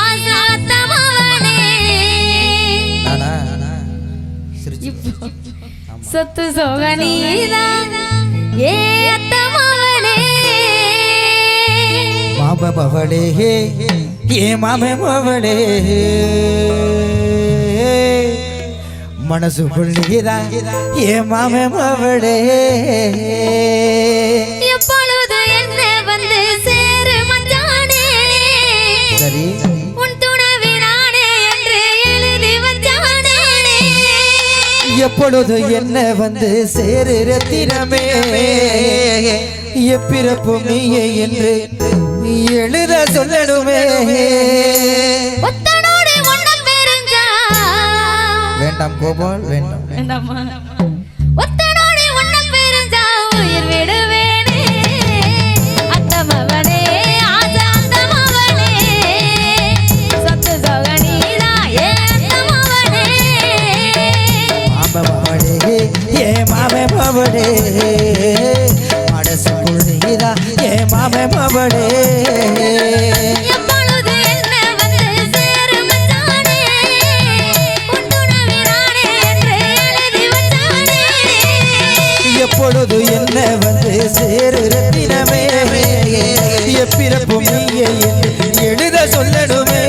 ஆசாத்தமவனே. இப்போ சொத்து சோகனீதான் ஏ அத்தமவனே. மாம மவளே ஏ மாம மவளே மனசுக்குள் நீதான் ஏ மாம மவளே எப்பொழுது என்ன வந்து சேரு ரத்தினமே எப்பிறப்பும் நீயே என்று எழுத சொல்லணுமே. வேண்டாம் கோபால் வேண்டாம். வேண்டாமா? மாம மவளே எப்பொழுது என்ன வந்து சேரு ரத்தினமே. எப்பிறப்பும் எழுத சொல்லணுமே.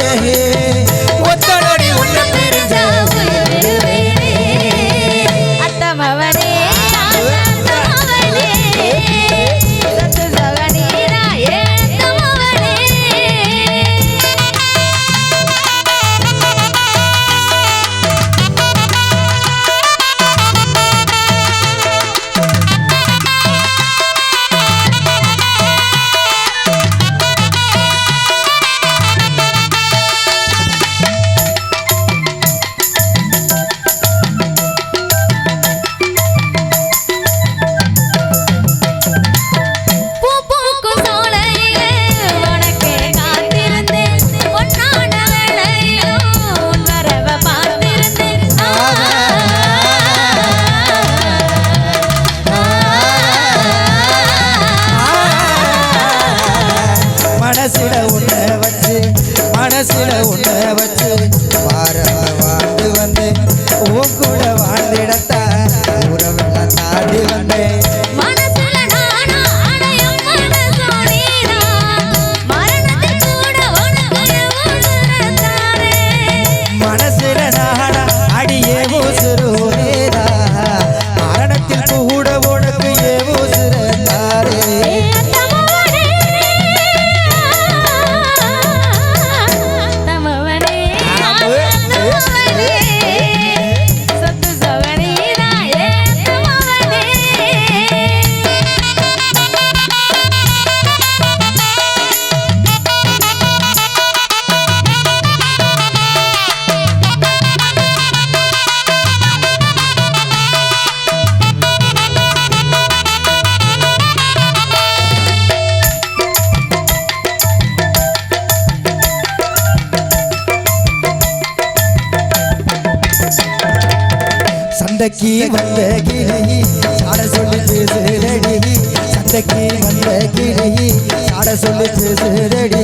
சந்தைக்கு வந்த கிளி சாட சொல்லி பேசுறடி சந்தைக்கு வந்த கிளி சாட சொல்லி பேசுறடி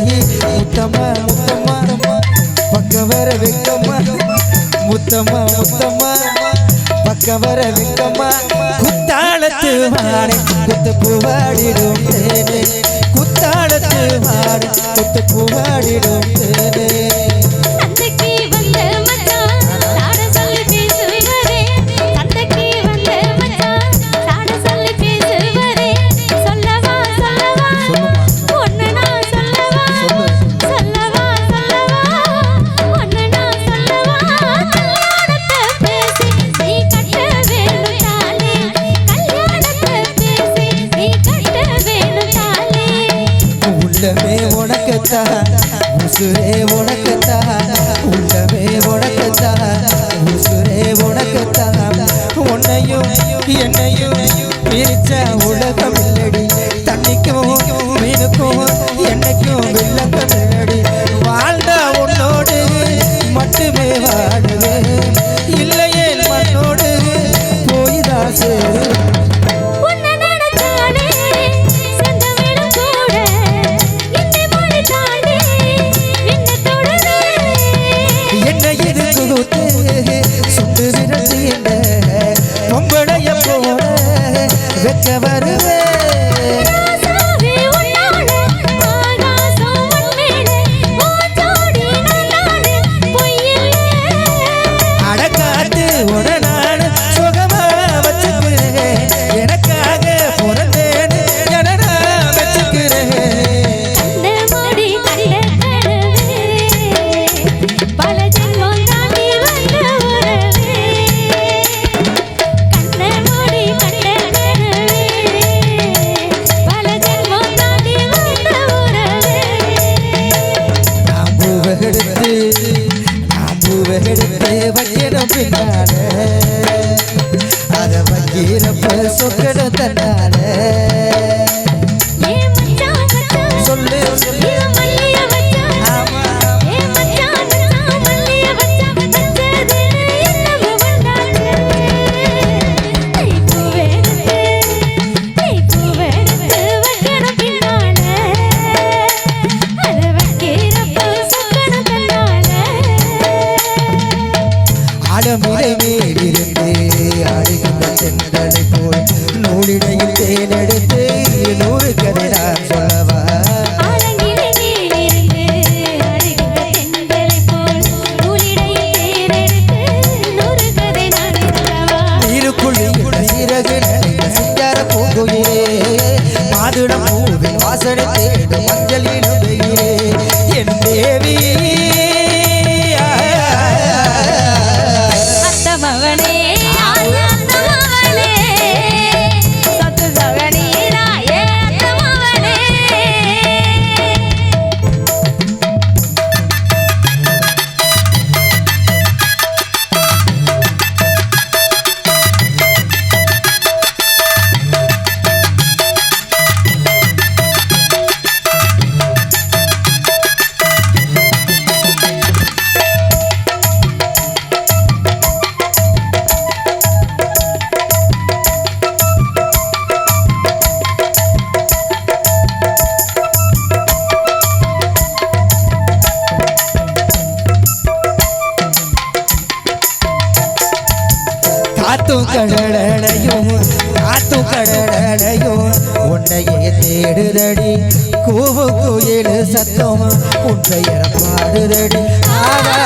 முத்தம்மா முத்தம்மா பக்கம் வர வெக்கம்மா. முத்தம்மா முத்தம்மா பக்கம் வர வெக்கம்மா. குத்தாளத்து மாறி குத்து பூவாடிடும் தேனே. குத்தாளத்து மாறி குத்து பூவாடிடும் தேனே. உள்ளமே உனக்குத்தான். உசுரே உனக்குத்தான். உள்ளமே உனக்குத்தான். உசுரே உனக்குத்தான். உன்னையும் என்னையும் பிரிச்ச உலகம் இல்லடி. தண்ணிக்கும் மீனுக்கும் என்னைக்கும் வில்லங்கம் இல்லடி. வாழ்ந்த உன்னோடு மட்டுமே வாழுவேன். இல்லையே மண்ணோடு போய்தான் சேரு கடலையும் காத்து கடலையும் உன்னையே தேடுதடி. கூவு குயில் சத்தம் உன்னை பாடுதடி ஆவா.